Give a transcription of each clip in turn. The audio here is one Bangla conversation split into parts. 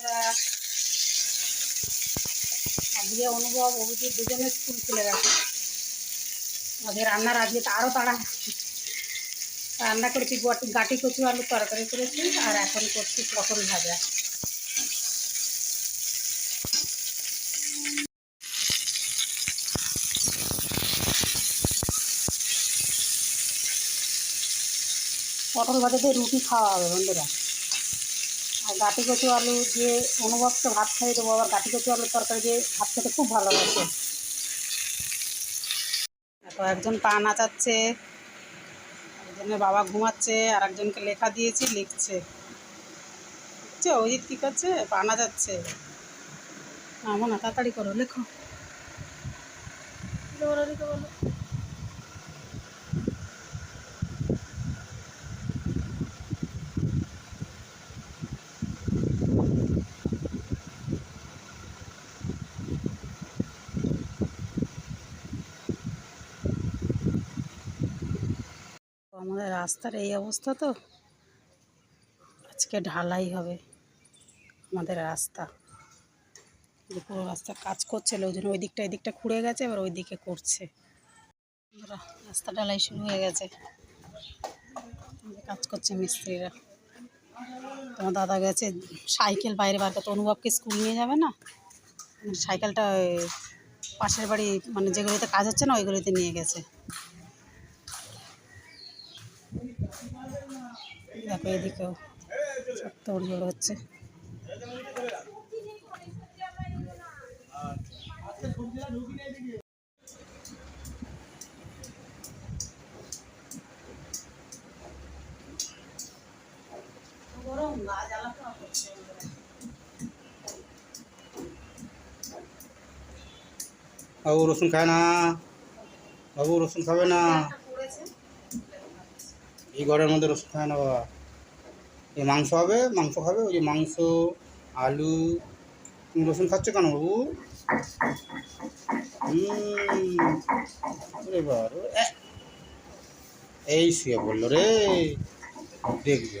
বন্ধুরা আজকে অনুভব অভিজিৎ দুজনে স্কুল খুলে গেছে। আজকে রান্নার আজকে আরও তাড়া রান্না করেছি গটি, কচু, আলু তরকারি করেছি আর এখন করছি পটল ভাজা। পটল ভাজা দিয়ে রুটি খাওয়া হবে বন্ধুরা। গাটি কচু আলু দিয়ে অনুভবকে ভাত খাইয়ে দেবো। আবার গাটি কচু আলুর তরকারি দিয়ে ভাত খেতে খুব ভালোবাসে। দেখো, একজন পা নাচাচ্ছে, একজনের বাবা ঘুমাচ্ছে আর একজনকে লেখা দিয়েছি, লিখছে। বুঝছ অজিত কী করছে? পা নাচাচ্ছে। আমার না তাড়াতাড়ি করো, লেখো। বলো রাস্তার এই অবস্থা তো? আজকে ঢালাই হবে আমাদের রাস্তা। যে পুরো রাস্তা কাজ করছিল ওই জন্য ওই দিকটা এই দিকটা খুঁড়ে গেছে, এবার ওই দিকে করছে। রাস্তা ঢালাই শুরু হয়ে গেছে। কাজ করছে মিস্ত্রিরা। তোমার দাদা গেছে সাইকেল বাইরে বার করতে। অনুভবকে স্কুল নিয়ে যাবে না? সাইকেলটা পাশের বাড়ি মানে যেগুলোতে কাজ হচ্ছে না, ওইগুলোতে নিয়ে গেছে। দেখো এদিকেও তোড়জোড় হচ্ছে বাবু রসুন খায় না। বাবু রসুন খাবে না। এই ঘরের মধ্যে রসুন খায় না বাবা। এই মাংস হবে মাংস খাবে ওই যে মাংস আলু তুমি রসুন খাচ্ছ কেন বাবু? হুম, ওরে বাবা রে, এ। এই শুয়ে পড়ল রে দেখবে।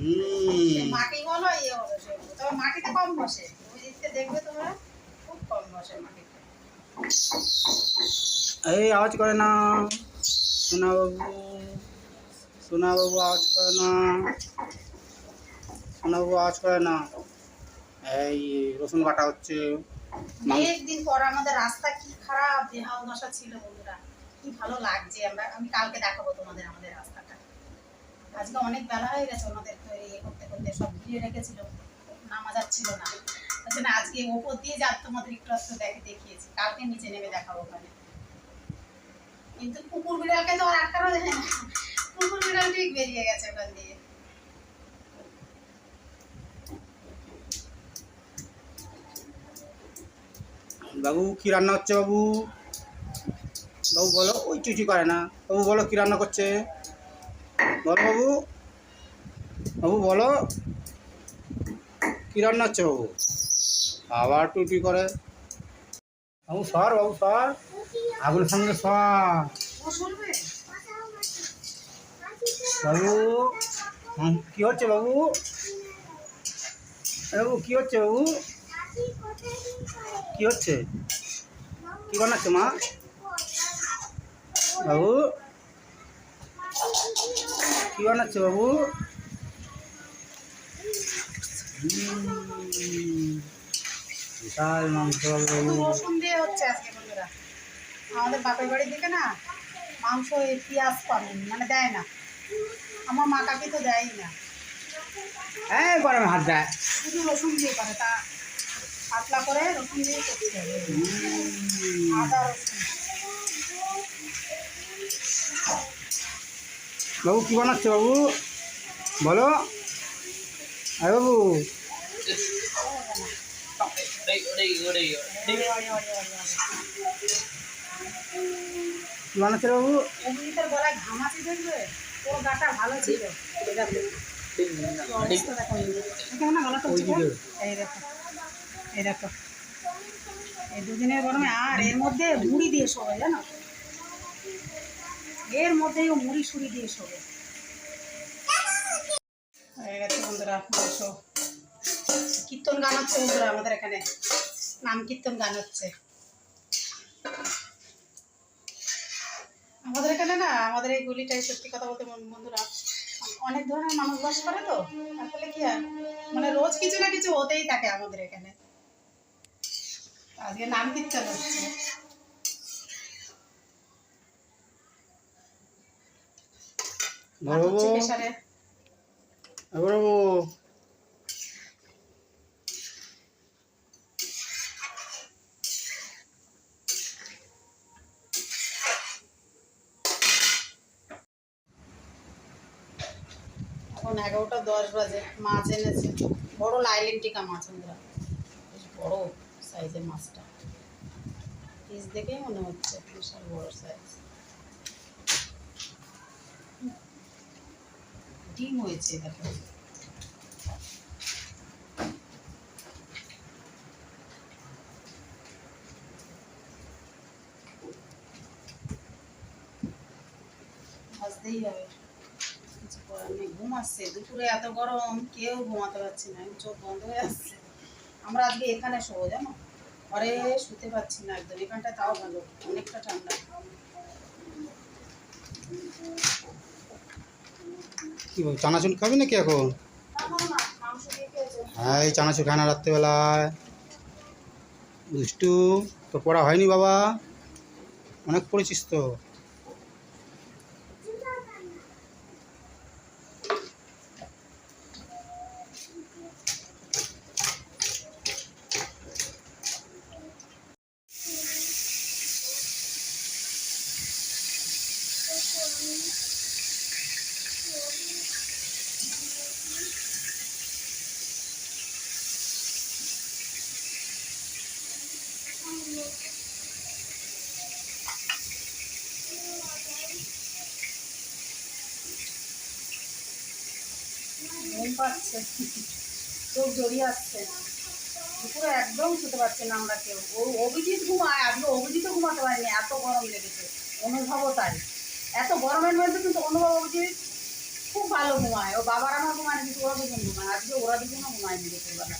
ইয়ে মাটিতে কম বসে। দেখবে তোমরা খুব কম বসে মাটিতে। এই আওয়াজ করে না। সোনা বাবু সোনা বাবু আওয়াজ করে না। সোনা বাবু আওয়াজ করে না। এই রসুন বাটা হচ্ছে। মাংস- অনেক দিন পর আমাদের রাস্তা কি খারাপ বেহাল দশা ছিল বন্ধুরা। কি ভালো লাগছে আমরা, আমি কালকে দেখাবো তোমাদের আমাদের রাস্তাটা। আজকে অনেক বেলা হয়ে গেছে ওনাদের তো ইয়ে করতে করতে সব ঘিরে রেখেছিল নামা যাচ্ছিল না। ওই জন্য আজকে ওপর দিয়ে যা তোমাদের একটু একটু দেখে দেখিয়েছি। কালকে নিচে নেমে দেখাবো ওখানে। কিন্তু কুকুর বিড়ালকে তো আর আটকানো যায় না। কুকুর বিড়াল ঠিক বেরিয়ে গেছে ওখান দিয়ে। বাবু কি রান্না হচ্ছে বাবু? বাবু বলো ওই চুচি করে না। বাবু বলো কি রান্না করছে? বলো বাবু। বাবু বলো কি রান্না হচ্ছে বাবু? আবার টুটি করে। বাবু সর বাবু সর। আগুনের সঙ্গে বাবু কি হচ্ছে বাবু? বাবু, কি হচ্ছে বাবু? কি হচ্ছে? কি বানাচ্ছে মা? বাবু, কি বানাচ্ছে বাবু? বিশাল মাংস বাবু। হচ্ছে আজকে বন্ধুরা। আমাদের বাপের বাড়ির দিকে না মাংস পেঁয়াজ পাবেন মানে দেয় না আমার মা কাকি তো দেয়ই না হ্যাঁ গরমে হাত দেয় শুধু রসুন দিয়ে করে তা পাতলা করে রসুন দিয়ে করতে হবে আদা রসুন বাবু কি বানাচ্ছে বাবু বলো আরে বাবু বানাচ্ছে বাবু অমৃতের গলায় ঘামাচি দেখবে? ওর গাটা ভালো ছিল। এই গলাটা দেখো। দেখো দুদিনের গরমে আর এর মধ্যে মুড়ি দিয়ে জানো? এর মধ্যেই ও মুড়ি সুড়ি দিয়ে বন্ধুরা কীর্তন গান হচ্ছে বন্ধুরা আমাদের এখানে। নাম কীর্তন গান হচ্ছে। আমাদের এখানে না আমাদের এই গলিটায় সত্যি কথা বলতে বন্ধুরা অনেক ধরনের মানুষ বাস করে তো তার ফলে কি হয়? মানে রোজ কিছু না কিছু হতেই থাকে আমাদের এখানে। আজকে নাম কীর্তন হচ্ছে। ভাত এখন এগারোটা, দশ বাজে, মাছ এনেছে। বড় লাইলিন টিকা মাছ আমরা বেশ বড় সাইজের মাছটা। পিস দেখেই মনে হচ্ছে, বিশাল বড় সাইজ ডিম হয়েছে দেখো ভাজতেই হবে। দুপুরে এত গরম, কেউ ঘুমাতে পারছি না চোখ বন্ধ হয়ে আসছে আমরা আজকে এখানে জানো? শুতে পারছি না একদম তাও ভালো, অনেকটা ঠান্ডা। চানাচুর খাবি নাকি এখন। হ্যাঁ এই চানাচুর খায় না রাত্রেবেলায়। দুষ্টু তো পড়া হয়নি বাবা? অনেক পড়েছিস তো। পাচ্ছে চোখ জড়িয়ে আসছে। দুপুরে একদম শুতে পারছে না আমরা কেউ। ও অভিজিৎ ঘুমায় আজকে অভিজিৎও ঘুমাতে পারেনি এত গরম লেগেছে। অনুভবও তাই। এত গরমের মধ্যে কিন্তু অনুভব অভিজিৎ খুব ভালো ঘুমায়। ও বাবার আমার ঘুমায় না, কিন্তু ওরা দুজন ঘুমায়। আজকে ওরা দুজনও ঘুমায়নি দুপুরবেলা।